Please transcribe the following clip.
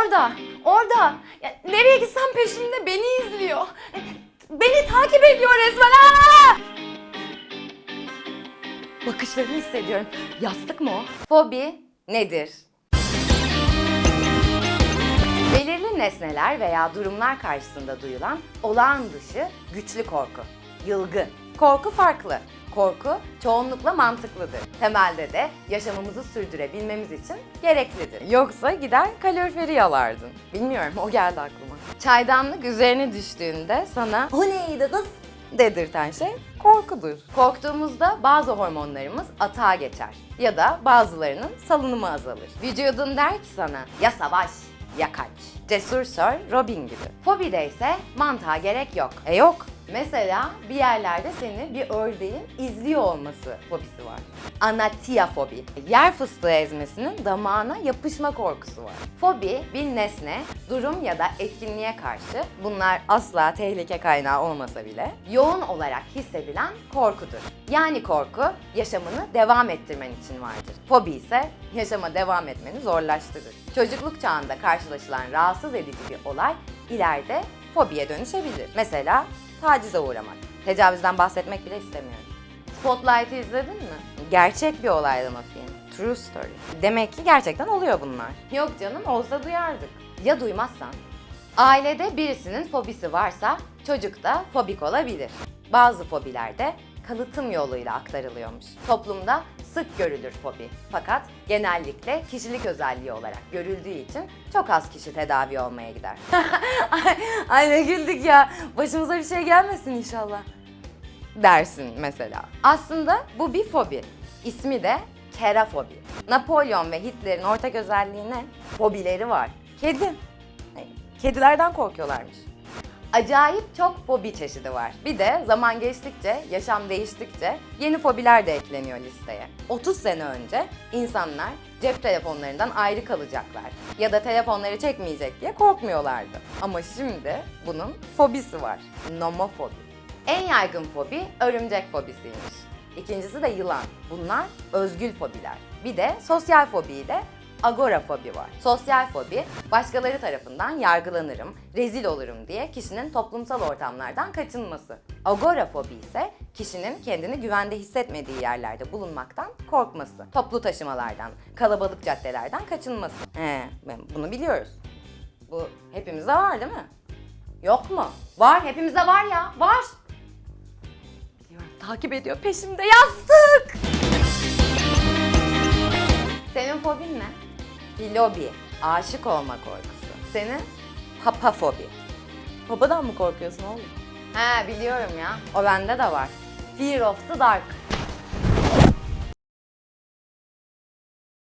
Orada, orada. Ya, nereye gitsem peşimde beni izliyor. Beni takip ediyor resmen. Aa! Bakışlarını hissediyorum. Yastık mı o? Fobi nedir? Belirli nesneler veya durumlar karşısında duyulan olağan dışı güçlü korku. Yılgın. Korku farklı. Korku çoğunlukla mantıklıdır. Temelde de yaşamımızı sürdürebilmemiz için gereklidir. Yoksa gider kaloriferi yalardın. Bilmiyorum o geldi aklıma. Çaydanlık üzerine düştüğünde sana o neydi kız dedirten şey korkudur. Korktuğumuzda bazı hormonlarımız atağa geçer ya da bazılarının salınımı azalır. Vücudun der ki sana ya savaş ya kaç. Cesur Sir Robin gibi. Fobide ise mantığa gerek yok. E yok. Mesela bir yerlerde seni bir ördeğin izliyor olması fobisi var. Anatiafobi. Yer fıstığı ezmesinin damağına yapışma korkusu var. Fobi bir nesne, durum ya da etkinliğe karşı bunlar asla tehlike kaynağı olmasa bile yoğun olarak hissedilen korkudur. Yani korku yaşamını devam ettirmen için vardır. Fobi ise yaşama devam etmeni zorlaştırır. Çocukluk çağında karşılaşılan rahatsız edici bir olay ileride fobiye dönüşebilir. Mesela tacize uğramak. Tecavüzden bahsetmek bile istemiyorum. Spotlight'ı izledin mi? Gerçek bir olaydı mı film? True story. Demek ki gerçekten oluyor bunlar. Yok canım olsa duyardık. Ya duymazsan? Ailede birisinin fobisi varsa çocuk da fobik olabilir. Bazı fobilerde kalıtım yoluyla aktarılıyormuş. Toplumda sık görülür fobi. Fakat genellikle kişilik özelliği olarak görüldüğü için çok az kişi tedavi olmaya gider. ay, ay ne güldük ya. Başımıza bir şey gelmesin inşallah dersin mesela. Aslında bu bir fobi. İsmi de kerafobi. Napolyon ve Hitler'in ortak özelliği ne? Fobileri var. Kedi. Kedilerden korkuyorlarmış. Acayip çok fobi çeşidi var. Bir de zaman geçtikçe, yaşam değiştikçe yeni fobiler de ekleniyor listeye. 30 sene önce insanlar cep telefonlarından ayrı kalacaklar ya da telefonları çekmeyecek diye korkmuyorlardı. Ama şimdi bunun fobisi var. Nomofobi. En yaygın fobi örümcek fobisiymiş. İkincisi de yılan. Bunlar özgül fobiler. Bir de sosyal fobi de agorafobi var. Sosyal fobi, başkaları tarafından yargılanırım, rezil olurum diye kişinin toplumsal ortamlardan kaçınması. Agorafobi ise kişinin kendini güvende hissetmediği yerlerde bulunmaktan korkması. Toplu taşımalardan, kalabalık caddelerden kaçınması. He, bunu biliyoruz. Bu hepimizde var değil mi? Yok mu? Var, hepimizde var ya, var. Biliyorum, takip ediyor peşimde yastık. Filobi, aşık olma korkusu. Senin? Papafobi. Papadan mı korkuyorsun oğlum? He biliyorum ya. O bende de var. Fear of the dark.